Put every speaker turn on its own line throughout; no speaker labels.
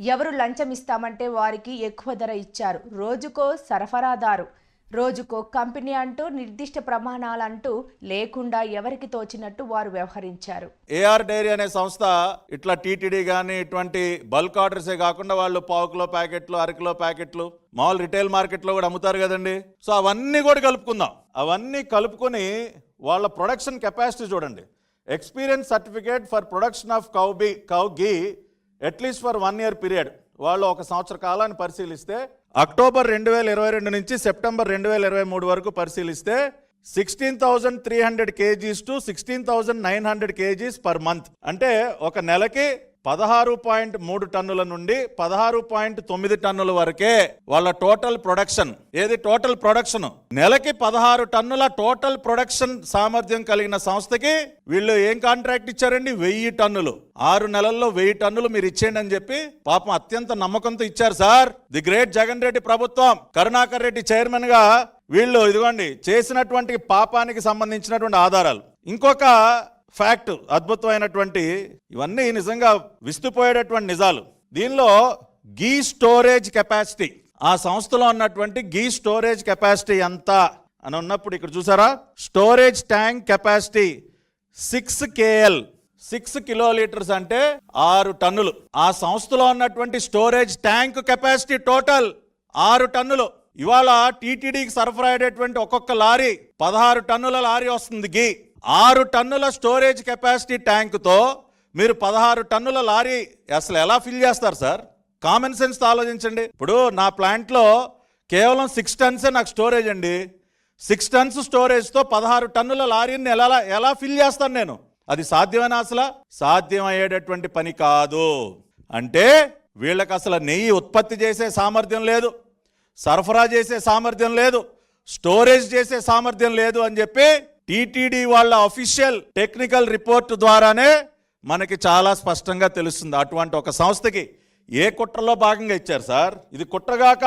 ఎవరు లంచం ఇస్తామంటే వారికి ఎక్కువ ధర ఇచ్చారు. రోజుకో సరఫరాదారు రోజుకో కంపెనీ అంటూ నిర్దిష్ట ప్రమాణాలంటూ లేకుండా ఎవరికి తోచినట్టు వారు వ్యవహరించారు.
ఏఆర్ డైరీ అనే సంస్థ ఇట్లా టీటీడీ కానీ ఇటువంటి బల్క్ ఆర్డర్సే కాకుండా వాళ్ళు పావు కిలో ప్యాకెట్లు అరకిలో ప్యాకెట్లు మామూలు రిటైల్ మార్కెట్లో కూడా అమ్ముతారు కదండి. సో అవన్నీ కూడా కలుపుకుందాం. అవన్నీ కలుపుకొని వాళ్ళ ప్రొడక్షన్ కెపాసిటీ చూడండి. Experience certificate for production of cow be cow ghee at least for one year period వాళ్ళు ఒక సంవత్సర కాలాన్ని పరిశీలిస్తే అక్టోబర్ రెండు వేల ఇరవై రెండు నుంచి సెప్టెంబర్ రెండు వేల ఇరవై మూడు వరకు పరిశీలిస్తే sixteen thousand three hundred kgs to sixteen thousand nine hundred kgs per month అంటే ఒక నెలకి పదహారు పాయింట్ మూడు టన్నుల నుండి పదహారు పాయింట్ తొమ్మిది టన్నుల వరకే వాళ్ళ టోటల్ ప్రొడక్షన్. ఏది టోటల్ ప్రొడక్షన్? నెలకి పదహారు టన్నుల టోటల్ ప్రొడక్షన్ సామర్థ్యం కలిగిన సంస్థకి వీళ్ళు ఏం కాంట్రాక్ట్ ఇచ్చారండి? వెయ్యి టన్నులు. ఆరు నెలల్లో వెయ్యి టన్నులు మీరు ఇచ్చేయండి అని చెప్పి పాపం అత్యంత నమ్మకంతో ఇచ్చారు sir. The great Jagan Reddy ప్రభుత్వం. కరుణాకర్ రెడ్డి చైర్మన్గా వీళ్ళు ఇదిగోండి చేసినటువంటి పాపానికి సంబంధించినటువంటి ఆధారాలు. ఇంకొక ఫ్యాక్ట్ అద్భుతమైనటువంటి ఇవన్నీ నిజంగా విస్తుపోయేటటువంటి నిజాలు. దీనిలో గీ స్టోరేజ్ కెపాసిటీ ఆ సంస్థలో ఉన్నటువంటి గీ స్టోరేజ్ కెపాసిటీ ఎంత అని ఉన్నప్పుడు ఇక్కడ చూసారా? Storage tank capacity six KL six kilo litres అంటే ఆరు టన్నులు. ఆ సంస్థలో ఉన్నటువంటి స్టోరేజ్ ట్యాంక్ కెపాసిటీ టోటల్ ఆరు టన్నులు. ఇవాళ టీటీడీకి సరఫరా అయ్యేటువంటి ఒక్కొక్క లారీ పదహారు టన్నుల లారీ వస్తుంది గీ ఆరు టన్నుల స్టోరేజ్ కెపాసిటీ ట్యాంకుతో మీరు పదహారు టన్నుల లారీ అసలు ఎలా ఫిల్ చేస్తారు సార్? కామన్ సెన్స్తో ఆలోచించండి. ఇప్పుడు నా ప్లాంట్లో కేవలం సిక్స్ టన్సే నాకు స్టోరేజ్ అండి. సిక్స్ టన్స్ స్టోరేజ్తో పదహారు టన్నుల లారీని ఎలా ఎలా ఫిల్ చేస్తాను నేను? అది సాధ్యమైన అసలు? సాధ్యమయ్యేటటువంటి పని కాదు. అంటే వీళ్ళకి అసలు నెయ్యి ఉత్పత్తి చేసే సామర్థ్యం లేదు. సరఫరా చేసే సామర్థ్యం లేదు. స్టోరేజ్ చేసే సామర్థ్యం లేదు అని చెప్పి టీటీడీ వాళ్ళ అఫీషియల్ టెక్నికల్ రిపోర్ట్ ద్వారానే మనకి చాలా స్పష్టంగా తెలుస్తుంది. అటువంటి ఒక సంస్థకి ఏ కుట్రలో భాగంగా ఇచ్చారు సార్? ఇది కుట్రగాక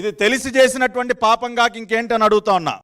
ఇది తెలిసి చేసినటువంటి పాపం కాక ఇంకేంటని అడుగుతా ఉన్నా.